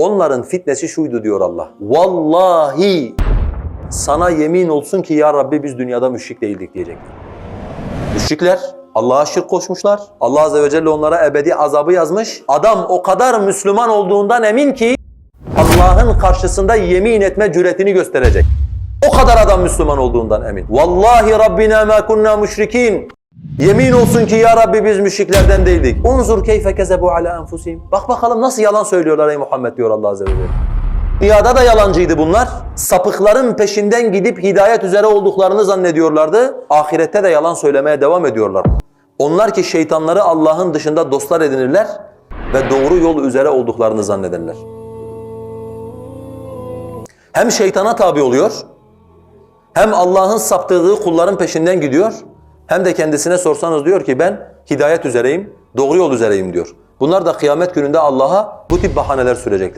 Onların fitnesi şuydu diyor Allah. Vallahi sana yemin olsun ki ya Rabbi biz dünyada müşrik değildik diyecekler. Müşrikler Allah'a şirk koşmuşlar. Allah Azze ve Celle onlara ebedi azabı yazmış. Adam o kadar Müslüman olduğundan emin ki Allah'ın karşısında yemin etme cüretini gösterecek. O kadar adam Müslüman olduğundan emin. Vallahi Rabbina ma kunna müşrikin. Yemin olsun ki ya Rabbi biz müşriklerden değildik. Unzur keyfe kezebu ala enfusihim. Bak bakalım nasıl yalan söylüyorlar ey Muhammed diyor Allah Azze ve Celle. Dünyada da yalancıydı bunlar. Sapıkların peşinden gidip hidayet üzere olduklarını zannediyorlardı. Ahirette de yalan söylemeye devam ediyorlar. Onlar ki şeytanları Allah'ın dışında dostlar edinirler ve doğru yol üzere olduklarını zannederler. Hem şeytana tabi oluyor, hem Allah'ın saptırdığı kulların peşinden gidiyor, hem de kendisine sorsanız diyor ki ben hidayet üzereyim, doğru yol üzereyim diyor. Bunlar da kıyamet gününde Allah'a bu tip bahaneler sürecekler.